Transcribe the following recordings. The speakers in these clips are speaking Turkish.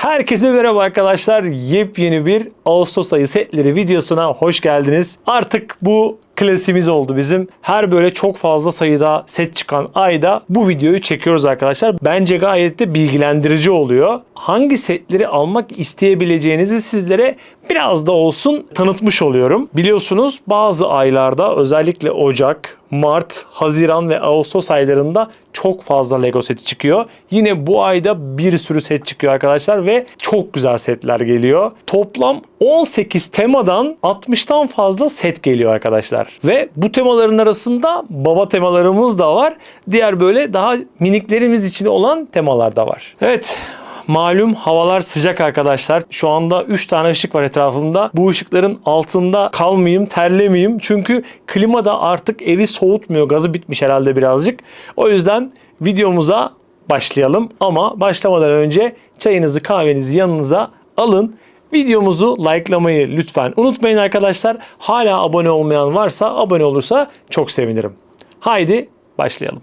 Herkese merhaba arkadaşlar. Yepyeni bir Ağustos ayı setleri videosuna hoş geldiniz. Artık bu klasimiz oldu bizim. Her böyle çok fazla sayıda set çıkan ayda bu videoyu çekiyoruz arkadaşlar. Bence gayet de bilgilendirici oluyor. Hangi setleri almak isteyebileceğinizi sizlere biraz da olsun tanıtmış oluyorum. Biliyorsunuz bazı aylarda özellikle Ocak, Mart, Haziran ve Ağustos aylarında çok fazla Lego seti çıkıyor. Yine bu ayda bir sürü set çıkıyor arkadaşlar ve çok güzel setler geliyor. Toplam 18 temadan 60'tan fazla set geliyor arkadaşlar. Ve bu temaların arasında baba temalarımız da var. Diğer böyle daha miniklerimiz için olan temalar da var. Evet Malum havalar sıcak arkadaşlar. Şu anda 3 tane ışık var etrafımda. Bu ışıkların altında kalmayayım, terlemeyeyim. Çünkü klima da artık evi soğutmuyor. Gazı bitmiş herhalde birazcık. O yüzden videomuza başlayalım. Ama başlamadan önce çayınızı, kahvenizi yanınıza alın. Videomuzu likelamayı lütfen unutmayın arkadaşlar. Hala abone olmayan varsa abone olursa çok sevinirim. Haydi başlayalım.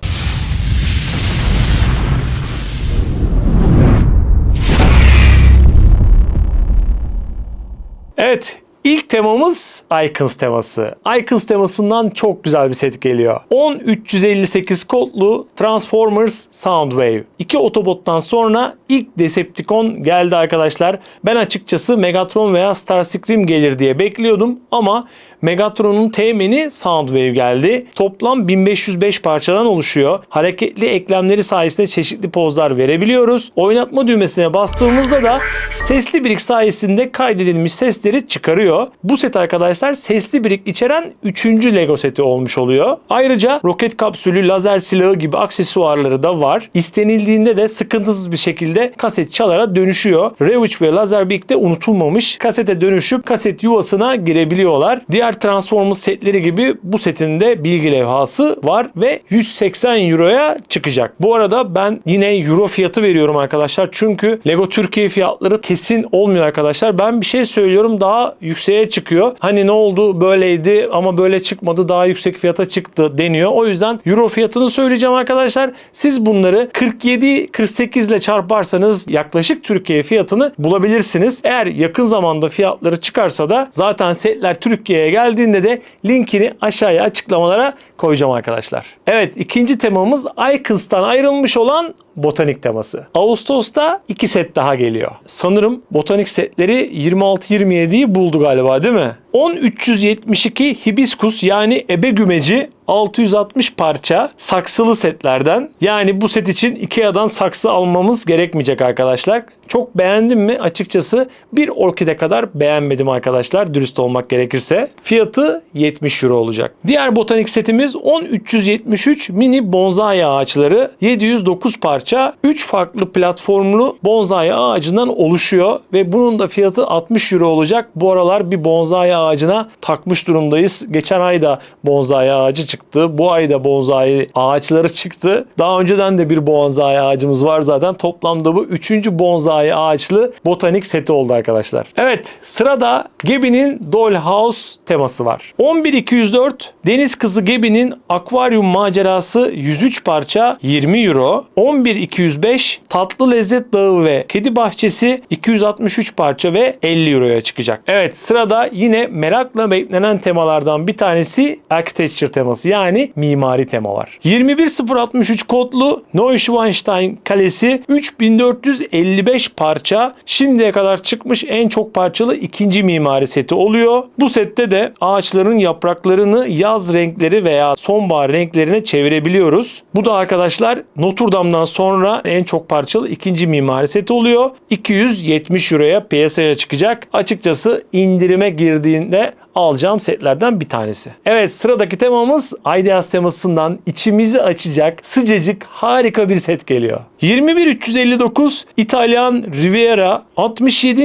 Evet, ilk temamız Icons teması. Icons temasından çok güzel bir set geliyor. 10358 kodlu Transformers Soundwave. İki Autobot'tan sonra ilk Decepticon geldi arkadaşlar. Ben açıkçası Megatron veya Starscream gelir diye bekliyordum ama Megatron'un temeni Soundwave geldi. Toplam 1505 parçadan oluşuyor. Hareketli eklemleri sayesinde çeşitli pozlar verebiliyoruz. Oynatma düğmesine bastığımızda da sesli birik sayesinde kaydedilmiş sesleri çıkarıyor. Bu set arkadaşlar sesli birik içeren 3. Lego seti olmuş oluyor. Ayrıca roket kapsülü, lazer silahı gibi aksesuarları da var. İstenildiğinde de sıkıntısız bir şekilde kaset çalara dönüşüyor. Ravage ve Laserbeak de unutulmamış. Kasete dönüşüp kaset yuvasına girebiliyorlar. Diğer Transformers setleri gibi bu setin de bilgi levhası var ve 180 Euro'ya çıkacak. Bu arada ben yine Euro fiyatı veriyorum arkadaşlar. Çünkü Lego Türkiye fiyatları kesin olmuyor arkadaşlar. Ben bir şey söylüyorum daha yükseğe çıkıyor. Hani ne oldu böyleydi ama böyle çıkmadı daha yüksek fiyata çıktı deniyor. O yüzden Euro fiyatını söyleyeceğim arkadaşlar. Siz bunları 47-48 ile çarparsanız yaklaşık Türkiye fiyatını bulabilirsiniz. Eğer yakın zamanda fiyatları çıkarsa da zaten setler Türkiye'ye geldiğinde de linkini aşağıya açıklamalara koyacağım arkadaşlar. Evet ikinci temamız Icons'tan ayrılmış olan botanik teması. Ağustos'ta iki set daha geliyor. Sanırım botanik setleri 26-27'yi buldu galiba değil mi? 10372 hibiskus yani ebe gümeci 660 parça saksılı setlerden. Yani bu set için Ikea'dan saksı almamız gerekmeyecek arkadaşlar. Çok beğendim mi? Açıkçası bir orkide kadar beğenmedim arkadaşlar dürüst olmak gerekirse. Fiyatı 70 euro olacak. Diğer botanik setimiz 10373 mini bonsai ağaçları 709 parça 3 farklı platformlu bonsai ağacından oluşuyor ve bunun da fiyatı 60 euro olacak. Bu aralar bir bonsai ağacına takmış durumdayız. Geçen ay da bonsai ağacı çıktı. Bu ay da bonsai ağaçları çıktı. Daha önceden de bir bonsai ağacımız var zaten. Toplamda bu 3. bonsai ağaçlı botanik seti oldu arkadaşlar. Evet sırada Gebi'nin Dollhouse teması var. 11204 Deniz Kızı Gebi'nin akvaryum macerası 103 parça 20 euro. 11205 Tatlı Lezzet Dağı ve Kedi Bahçesi 263 parça ve 50 euroya çıkacak. Evet sırada yine merakla beklenen temalardan bir tanesi Architecture teması yani mimari tema var. 21063 kodlu Neuschwanstein Kalesi 3455 parça şimdiye kadar çıkmış en çok parçalı ikinci mimari seti oluyor. Bu sette de ağaçların yapraklarını yaz renkleri veya sonbahar renklerine çevirebiliyoruz. Bu da arkadaşlar Notre Dame'dan sonra en çok parçalı ikinci mimari seti oluyor. 270 euroya piyasaya çıkacak. Açıkçası indirime girdiğinde alacağım setlerden bir tanesi. Evet sıradaki temamız Ideas temasından içimizi açacak sıcacık harika bir set geliyor. 21359 İtalyan Riviera 67.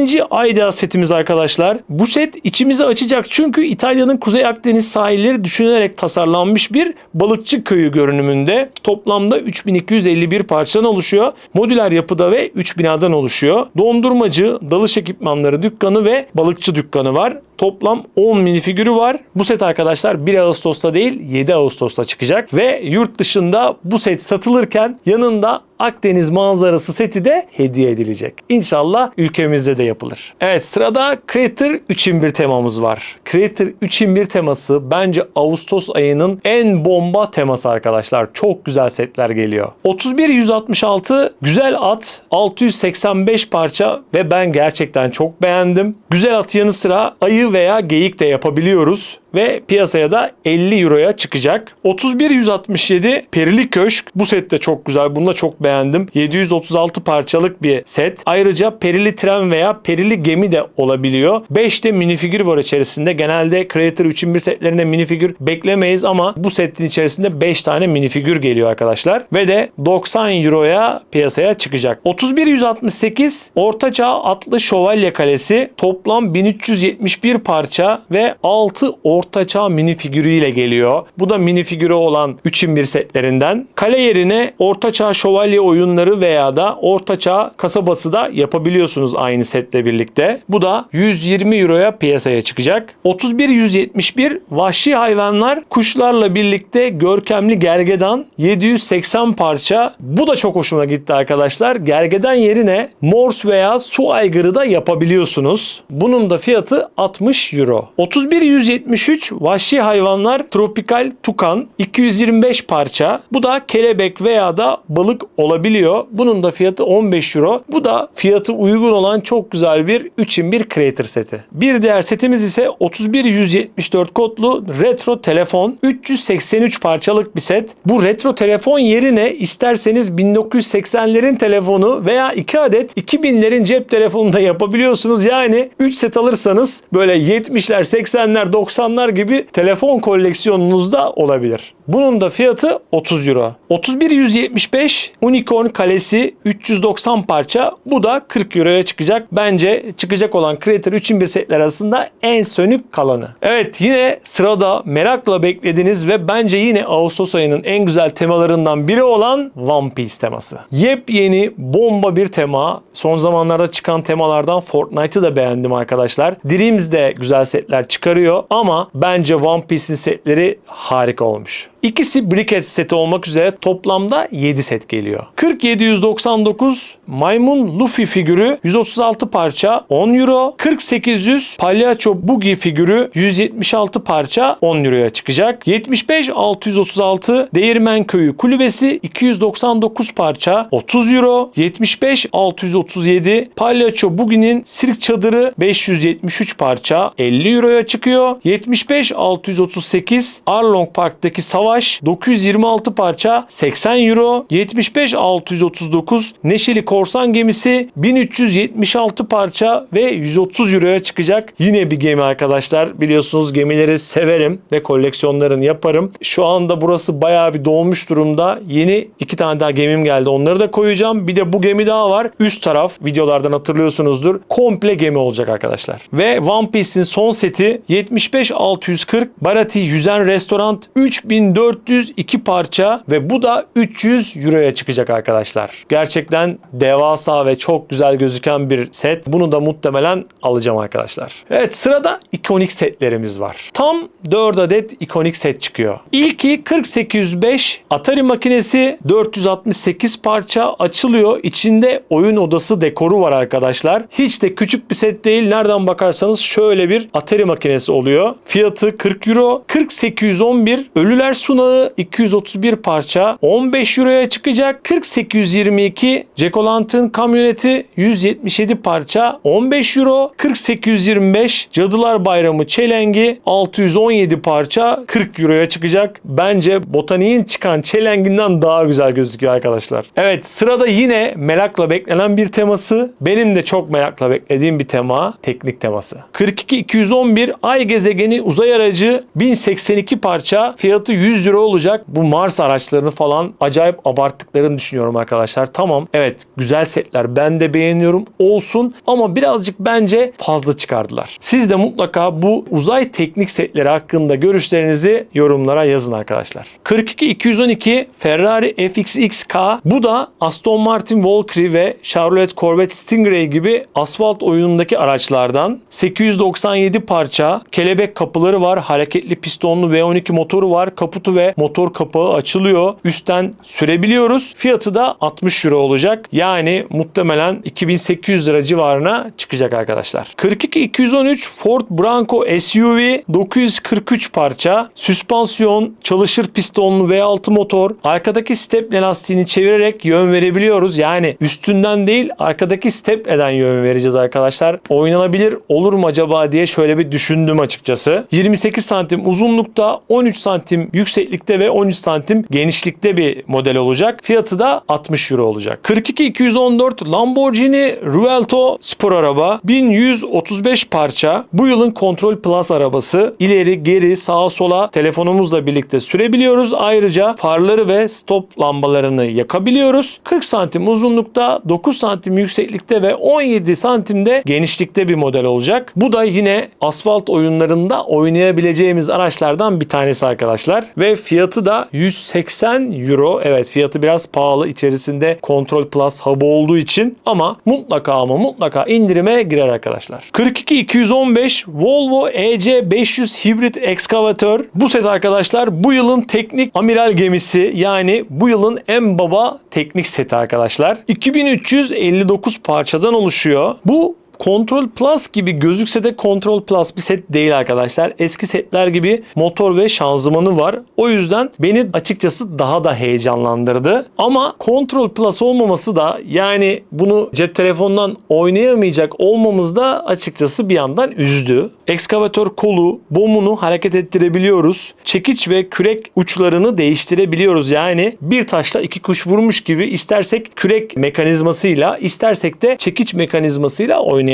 Ideas setimiz arkadaşlar. Bu set içimizi açacak çünkü İtalya'nın Kuzey Akdeniz sahilleri düşünülerek tasarlanmış bir balıkçı köyü görünümünde. Toplamda 3251 parçadan oluşuyor. Modüler yapıda ve 3 binadan oluşuyor. Dondurmacı, dalış ekipmanları dükkanı ve balıkçı dükkanı var. Toplam 10 minifigürü var. Bu set arkadaşlar 1 Ağustos'ta değil 7 Ağustos'ta çıkacak ve yurt dışında bu set satılırken yanında Akdeniz manzarası seti de hediye edilecek. İnşallah ülkemizde de yapılır. Evet sırada Creator 3'in bir temamız var. Creator 3'in bir teması bence Ağustos ayının en bomba teması arkadaşlar. Çok güzel setler geliyor. 31-166 güzel at 685 parça ve ben gerçekten çok beğendim. Güzel at yanı sıra ayı veya geyik de yapabiliyoruz ve piyasaya da 50 euroya çıkacak. 31-167 Perili Köşk. Bu set de çok güzel. Bunu da çok beğendim. 736 parçalık bir set. Ayrıca perili tren veya perili gemi de olabiliyor. 5 de minifigür var içerisinde. Genelde Creator 3'in bir setlerinde minifigür beklemeyiz ama bu setin içerisinde 5 tane minifigür geliyor arkadaşlar. Ve de 90 euroya piyasaya çıkacak. 31-168 Ortaçağ Atlı Şövalye Kalesi. Toplam 1371 parça ve 6 ortaçağ minifigürüyle geliyor. Bu da minifigürü olan 3'in bir setlerinden. Kale yerine ortaçağ şövalye oyunları veya da ortaçağ kasabası da yapabiliyorsunuz aynı setle birlikte. Bu da 120 euroya piyasaya çıkacak. 31-171 vahşi hayvanlar kuşlarla birlikte görkemli gergedan 780 parça. Bu da çok hoşuma gitti arkadaşlar. Gergedan yerine Morse veya su aygırı da yapabiliyorsunuz. Bunun da fiyatı 60 euro. 31-173 vahşi hayvanlar tropikal tukan 225 parça. Bu da kelebek veya da balık olabiliyor. Bunun da fiyatı 15 euro. Bu da fiyatı uygun olan çok güzel bir 3'in 1 Creator seti. Bir diğer setimiz ise 31-174 kodlu retro telefon 383 parçalık bir set. Bu retro telefon yerine isterseniz 1980'lerin telefonu veya 2 adet 2000'lerin cep telefonu da yapabiliyorsunuz. Yani 3 set alırsanız böyle 70'ler, 80'ler, 90'lar gibi telefon koleksiyonunuzda olabilir. Bunun da fiyatı 30 euro. 31-175 Unicorn kalesi 390 parça. Bu da 40 euroya çıkacak. Bence çıkacak olan Creator 3'in bir setler arasında en sönük kalanı. Evet yine sırada merakla beklediğiniz ve bence yine Ağustos ayının en güzel temalarından biri olan One Piece teması. Yepyeni bomba bir tema. Son zamanlarda çıkan temalardan Fortnite'ı da beğendim arkadaşlar. Dreams de güzel setler çıkarıyor ama bence One Piece'in setleri harika olmuş. İkisi Brickhead seti olmak üzere toplamda 7 set geliyor. 4799 Maymun Luffy figürü 136 parça 10 euro. 4800 Palyaço Boogie figürü 176 parça 10 euroya çıkacak. 75 636 Değirmen Köyü kulübesi 299 parça 30 euro. 75 637 Palyaço Boogie'nin sirk çadırı 573 parça 50 euroya çıkıyor. 75 638 Arlong Park'taki savaş Savaş 926 parça 80 euro 75 639 Neşeli Korsan Gemisi 1376 parça ve 130 euroya çıkacak. Yine bir gemi arkadaşlar. Biliyorsunuz gemileri severim ve koleksiyonlarını yaparım. Şu anda burası bayağı bir dolmuş durumda. Yeni iki tane daha gemim geldi. Onları da koyacağım. Bir de bu gemi daha var. Üst taraf videolardan hatırlıyorsunuzdur. Komple gemi olacak arkadaşlar. Ve One Piece'in son seti 75 640 Barati Yüzen Restorant 3400 402 parça ve bu da 300 Euro'ya çıkacak arkadaşlar. Gerçekten devasa ve çok güzel gözüken bir set. Bunu da muhtemelen alacağım arkadaşlar. Evet sırada ikonik setlerimiz var. Tam 4 adet ikonik set çıkıyor. İlki 4805 Atari makinesi 468 parça açılıyor. İçinde oyun odası dekoru var arkadaşlar. Hiç de küçük bir set değil. Nereden bakarsanız şöyle bir Atari makinesi oluyor. Fiyatı 40 Euro. 4811 Ölüler Su Sunağı 231 parça 15 euroya çıkacak. 4822 Jack O'Lantern kamyoneti 177 parça 15 euro. 4825 Cadılar Bayramı çelengi 617 parça 40 euroya çıkacak. Bence botaniğin çıkan çelenginden daha güzel gözüküyor arkadaşlar. Evet sırada yine merakla beklenen bir teması. Benim de çok merakla beklediğim bir tema. Teknik teması. 42-211 Ay gezegeni uzay aracı 1082 parça fiyatı 100 euro olacak. Bu Mars araçlarını falan acayip abarttıklarını düşünüyorum arkadaşlar. Tamam evet güzel setler ben de beğeniyorum olsun ama birazcık bence fazla çıkardılar. Siz de mutlaka bu uzay teknik setleri hakkında görüşlerinizi yorumlara yazın arkadaşlar. 42-212 Ferrari FXXK bu da Aston Martin Valkyrie ve Chevrolet Corvette Stingray gibi asfalt oyunundaki araçlardan 897 parça kelebek kapıları var. Hareketli pistonlu V12 motoru var. Kaputu ve motor kapağı açılıyor. Üstten sürebiliyoruz. Fiyatı da 60 euro olacak. Yani muhtemelen 2800 lira civarına çıkacak arkadaşlar. 42213 Ford Bronco SUV 943 parça. Süspansiyon, çalışır pistonlu V6 motor. Arkadaki step lastiğini çevirerek yön verebiliyoruz. Yani üstünden değil arkadaki step neden yön vereceğiz arkadaşlar. Oynanabilir olur mu acaba diye şöyle bir düşündüm açıkçası. 28 santim uzunlukta, 13 santim yükseklikte ve 13 santim genişlikte bir model olacak. Fiyatı da 60 euro olacak. 42214 Lamborghini Ruelto spor araba 1135 parça. Bu yılın Control Plus arabası. İleri, geri, sağa sola telefonumuzla birlikte sürebiliyoruz. Ayrıca farları ve stop lambalarını yakabiliyoruz. 40 santim uzunlukta, 9 santim yükseklikte ve 17 santimde genişlikte bir model olacak. Bu da yine asfalt oyunlarında oynayabileceğimiz araçlardan bir tanesi arkadaşlar. Fiyatı da 180 euro. Evet fiyatı biraz pahalı içerisinde Control Plus hub'ı olduğu için ama mutlaka ama mutlaka indirime girer arkadaşlar. 42215 Volvo EC500 hibrit ekskavatör. Bu set arkadaşlar bu yılın teknik amiral gemisi yani bu yılın en baba teknik seti arkadaşlar. 2359 parçadan oluşuyor. Bu Control Plus gibi gözükse de Control Plus bir set değil arkadaşlar. Eski setler gibi motor ve şanzımanı var. O yüzden beni açıkçası daha da heyecanlandırdı. Ama Control Plus olmaması da yani bunu cep telefonundan oynayamayacak olmamız da açıkçası bir yandan üzdü. Ekskavatör kolu, bomunu hareket ettirebiliyoruz. Çekiç ve kürek uçlarını değiştirebiliyoruz. Yani bir taşla iki kuş vurmuş gibi istersek kürek mekanizmasıyla istersek de çekiç mekanizmasıyla oynayabiliyoruz.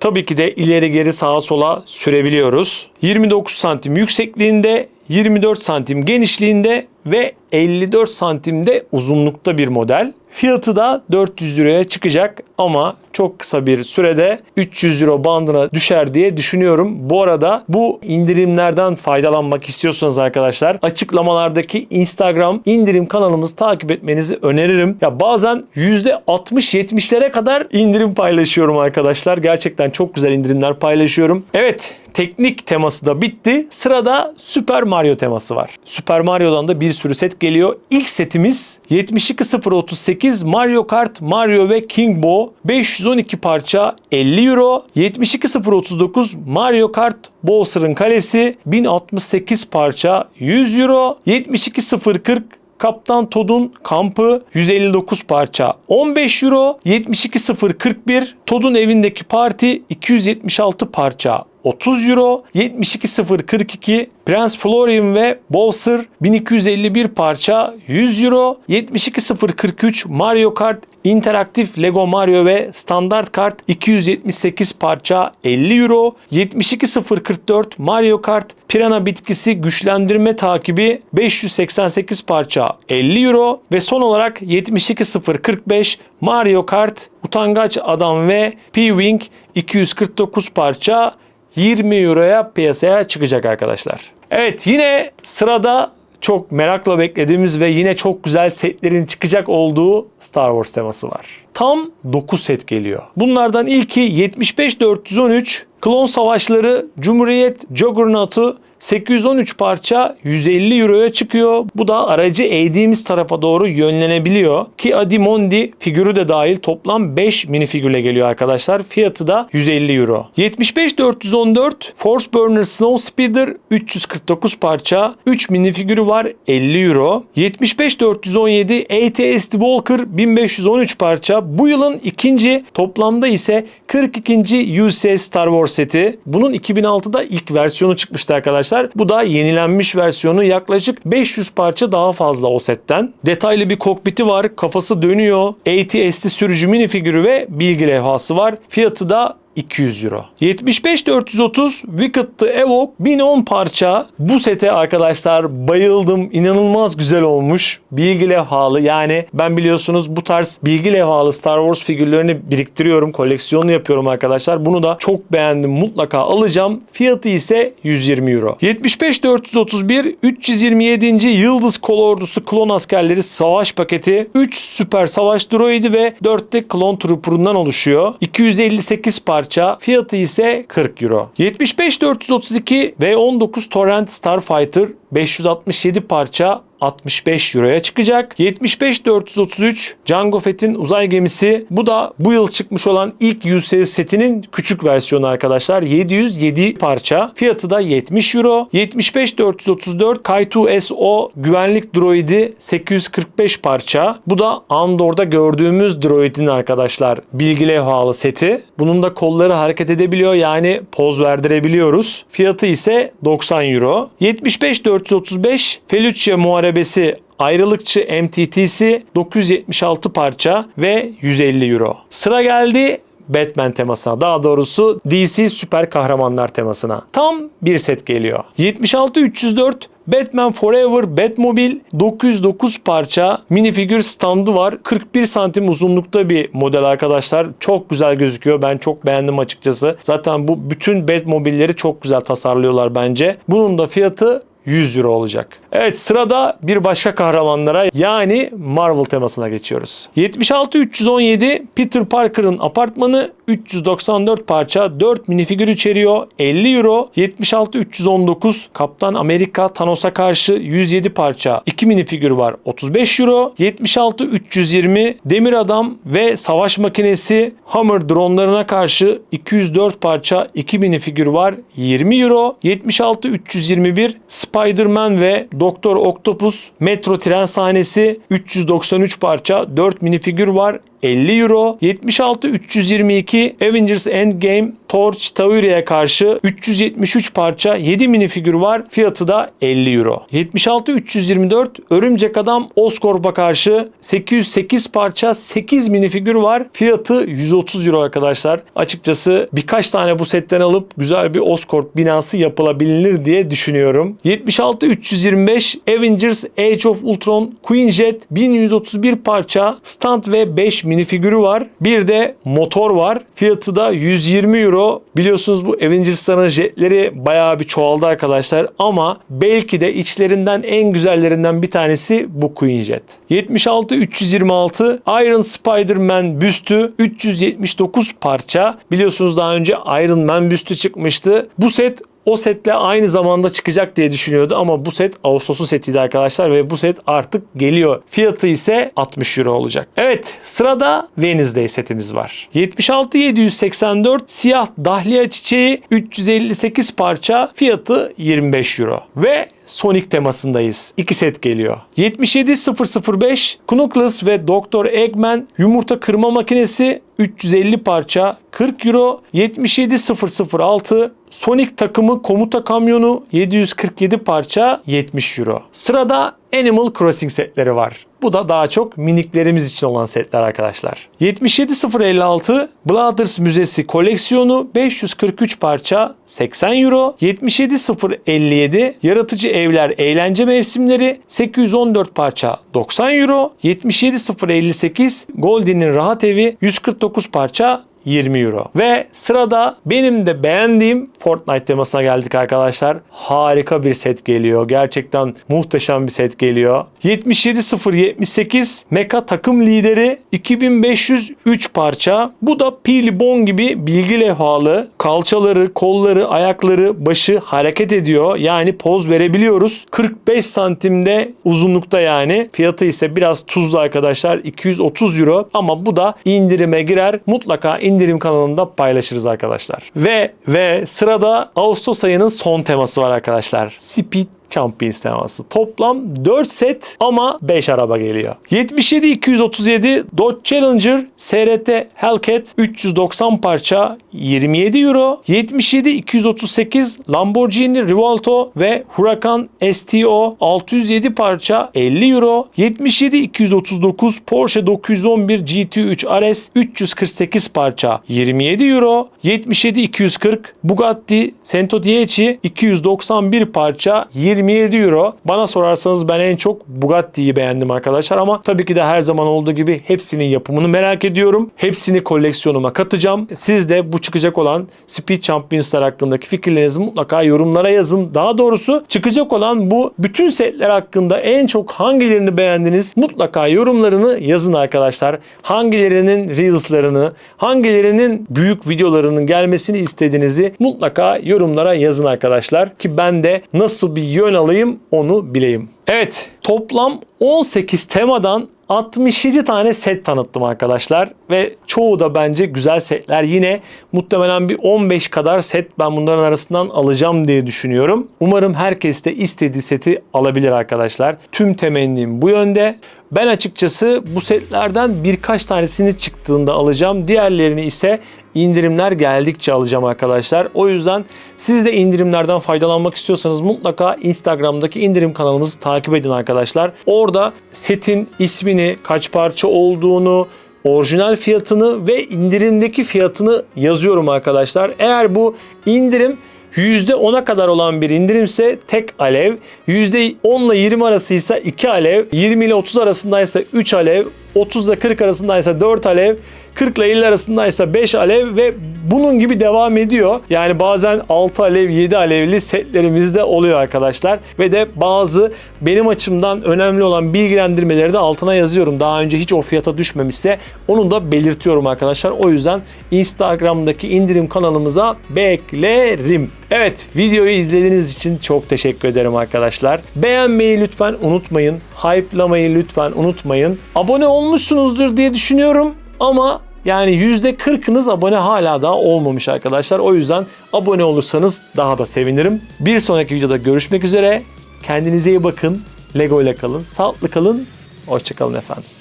Tabii ki de ileri geri sağa sola sürebiliyoruz. 29 santim yüksekliğinde 24 santim genişliğinde ve 54 santimde uzunlukta bir model. Fiyatı da 400 liraya çıkacak ama çok kısa bir sürede 300 euro bandına düşer diye düşünüyorum. Bu arada bu indirimlerden faydalanmak istiyorsanız arkadaşlar açıklamalardaki Instagram indirim kanalımızı takip etmenizi öneririm. Ya bazen %60-70'lere kadar indirim paylaşıyorum arkadaşlar. Gerçekten çok güzel indirimler paylaşıyorum. Evet teknik teması da bitti. Sırada Super Mario teması var. Super Mario'dan da bir sürü set geliyor. İlk setimiz 72038 Mario Kart, Mario ve King Bo 512 parça 50 euro. 72039 Mario Kart Bowser'ın kalesi 1068 parça 100 euro. 72040 Kaptan Todd'un kampı 159 parça 15 euro 72041 Todd'un evindeki parti 276 parça 30 euro 72042 Prens Florian ve Bowser 1251 parça 100 euro 72043 Mario Kart interaktif Lego Mario ve standart kart 278 parça 50 euro 72044 Mario Kart Pirana bitkisi güçlendirme takibi 588 parça 50 euro ve son olarak 72045 Mario Kart utangaç adam ve P-Wing 249 parça 20 euroya piyasaya çıkacak arkadaşlar. Evet yine sırada çok merakla beklediğimiz ve yine çok güzel setlerin çıkacak olduğu Star Wars teması var. Tam 9 set geliyor. Bunlardan ilki 75413 Klon Savaşları Cumhuriyet Juggernaut'u 813 parça 150 euroya çıkıyor. Bu da aracı eğdiğimiz tarafa doğru yönlenebiliyor. Ki Adimondi figürü de dahil toplam 5 minifigürle geliyor arkadaşlar. Fiyatı da 150 euro. 75414 Force Burner Snow Speeder 349 parça 3 minifigürü var 50 euro. 75417 ATS Walker 1513 parça. Bu yılın ikinci toplamda ise 42. USS Star Wars seti. Bunun 2006'da ilk versiyonu çıkmıştı arkadaşlar. Bu da yenilenmiş versiyonu yaklaşık 500 parça daha fazla o setten. Detaylı bir kokpiti var. Kafası dönüyor. AT-ST sürücü minifigürü ve bilgi levhası var. Fiyatı da 200 euro. 75430 Wicked the Evoke 1010 parça. Bu sete arkadaşlar bayıldım. İnanılmaz güzel olmuş. Bilgi levhalı yani ben biliyorsunuz bu tarz bilgi levhalı Star Wars figürlerini biriktiriyorum. Koleksiyonu yapıyorum arkadaşlar. Bunu da çok beğendim. Mutlaka alacağım. Fiyatı ise 120 euro. 75431 327. Yıldız Kol Ordusu klon askerleri savaş paketi 3 süper savaş droidi ve 4 de klon trooper'ından oluşuyor. 258 parça parça. Fiyatı ise 40 euro. 75432 V19 Torrent Starfighter 567 parça 65 euroya çıkacak. 75433 Jango Fett'in uzay gemisi. Bu da bu yıl çıkmış olan ilk UCS setinin küçük versiyonu arkadaşlar. 707 parça. Fiyatı da 70 euro. 75434 Kaitu SO güvenlik droidi 845 parça. Bu da Andor'da gördüğümüz droidin arkadaşlar bilgi levhalı seti. Bunun da kolları hareket edebiliyor yani poz verdirebiliyoruz. Fiyatı ise 90 euro. 75435 Felucia Muharebesi ayrılıkçı MTT'si 976 parça ve 150 euro. Sıra geldi Batman temasına. Daha doğrusu DC süper kahramanlar temasına. Tam bir set geliyor. 76304 Batman Forever Batmobile 909 parça minifigür standı var. 41 santim uzunlukta bir model arkadaşlar. Çok güzel gözüküyor. Ben çok beğendim açıkçası. Zaten bu bütün Batmobile'leri çok güzel tasarlıyorlar bence. Bunun da fiyatı 100 euro olacak. Evet sırada bir başka kahramanlara yani Marvel temasına geçiyoruz. 76-317 Peter Parker'ın apartmanı 394 parça 4 minifigür içeriyor 50 euro. 76-319 Kaptan Amerika Thanos'a karşı 107 parça 2 minifigür var 35 euro. 76-320 Demir Adam ve Savaş Makinesi Hammer dronlarına karşı 204 parça 2 minifigür var 20 euro. 76-321 Spider-Man ve Doktor Octopus metro tren sahnesi 393 parça 4 minifigür var 50 euro. 76 322 Avengers Endgame Torch Tauria'ya karşı 373 parça 7 minifigür var. Fiyatı da 50 euro. 76 324 Örümcek Adam Oscorp'a karşı 808 parça 8 minifigür var. Fiyatı 130 euro arkadaşlar. Açıkçası birkaç tane bu setten alıp güzel bir Oscorp binası yapılabilir diye düşünüyorum. 76 325 Avengers Age of Ultron Queen Jet 1131 parça stand ve 5 minifigürü var. Bir de motor var. Fiyatı da 120 euro. Biliyorsunuz bu Avengers'ların jetleri bayağı bir çoğaldı arkadaşlar ama belki de içlerinden en güzellerinden bir tanesi bu Queen Jet. 76 326 Iron Spider-Man büstü 379 parça. Biliyorsunuz daha önce Iron Man büstü çıkmıştı. Bu set o setle aynı zamanda çıkacak diye düşünüyordu ama bu set Ağustos'un setiydi arkadaşlar ve bu set artık geliyor. Fiyatı ise 60 euro olacak. Evet sırada Wednesday setimiz var. 76-784 siyah dahliye çiçeği 358 parça fiyatı 25 euro. Ve Sonic temasındayız. İki set geliyor. 77005 Knuckles ve Dr. Eggman yumurta kırma makinesi 350 parça 40 euro. 77006 Sonic takımı komuta kamyonu 747 parça 70 euro. Sırada Animal Crossing setleri var. Bu da daha çok miniklerimiz için olan setler arkadaşlar. 77056 Blathers Müzesi koleksiyonu 543 parça 80 euro. 77057 Yaratıcı Evler Eğlence Mevsimleri 814 parça 90 euro. 77058 Goldie'nin Rahat Evi 149 parça 20 euro. Ve sırada benim de beğendiğim Fortnite temasına geldik arkadaşlar. Harika bir set geliyor. Gerçekten muhteşem bir set geliyor. 77078 Mecha takım lideri 2503 parça. Bu da Pilibon gibi bilgi levhalı. Kalçaları, kolları, ayakları, başı hareket ediyor. Yani poz verebiliyoruz. 45 santimde uzunlukta yani. Fiyatı ise biraz tuzlu arkadaşlar. 230 euro. Ama bu da indirime girer. Mutlaka indirim kanalında paylaşırız arkadaşlar. Ve ve sırada Ağustos ayının son teması var arkadaşlar. Speed Champions teması. Toplam 4 set ama 5 araba geliyor. 77 237 Dodge Challenger SRT Hellcat 390 parça 27 euro. 77 238 Lamborghini Rivolto ve Huracan STO 607 parça 50 euro. 77 239 Porsche 911 GT3 RS 348 parça 27 euro. 77 240 Bugatti Sento Dieci 291 parça 20 27 euro. Bana sorarsanız ben en çok Bugatti'yi beğendim arkadaşlar ama tabii ki de her zaman olduğu gibi hepsinin yapımını merak ediyorum. Hepsini koleksiyonuma katacağım. Siz de bu çıkacak olan Speed Champions'lar hakkındaki fikirlerinizi mutlaka yorumlara yazın. Daha doğrusu çıkacak olan bu bütün setler hakkında en çok hangilerini beğendiniz? Mutlaka yorumlarını yazın arkadaşlar. Hangilerinin Reels'larını, hangilerinin büyük videolarının gelmesini istediğinizi mutlaka yorumlara yazın arkadaşlar. Ki ben de nasıl bir yön alayım onu bileyim. Evet toplam 18 temadan 67 tane set tanıttım arkadaşlar ve çoğu da bence güzel setler. Yine muhtemelen bir 15 kadar set ben bunların arasından alacağım diye düşünüyorum. Umarım herkes de istediği seti alabilir arkadaşlar. Tüm temennim bu yönde. Ben açıkçası bu setlerden birkaç tanesini çıktığında alacağım. Diğerlerini ise indirimler geldikçe alacağım arkadaşlar. O yüzden siz de indirimlerden faydalanmak istiyorsanız mutlaka Instagram'daki indirim kanalımızı takip edin arkadaşlar. Orada setin ismini, kaç parça olduğunu, orijinal fiyatını ve indirimdeki fiyatını yazıyorum arkadaşlar. Eğer bu indirim %10'a kadar olan bir indirimse tek alev, %10 ile 20 arasıysa 2 alev, 20 ile 30 arasındaysa 3 alev, 30 ile 40 arasındaysa 4 alev, 40 ile 50 arasındaysa 5 alev ve bunun gibi devam ediyor. Yani bazen 6 alev, 7 alevli setlerimiz de oluyor arkadaşlar. Ve de bazı benim açımdan önemli olan bilgilendirmeleri de altına yazıyorum. Daha önce hiç o fiyata düşmemişse onu da belirtiyorum arkadaşlar. O yüzden Instagram'daki indirim kanalımıza beklerim. Evet videoyu izlediğiniz için çok teşekkür ederim arkadaşlar. Beğenmeyi lütfen unutmayın. Hype'lamayı lütfen unutmayın. Abone olmuşsunuzdur diye düşünüyorum ama yani %40'ınız abone hala daha olmamış arkadaşlar. O yüzden abone olursanız daha da sevinirim. Bir sonraki videoda görüşmek üzere. Kendinize iyi bakın. Lego ile kalın. Sağlıklı kalın. Hoşçakalın efendim.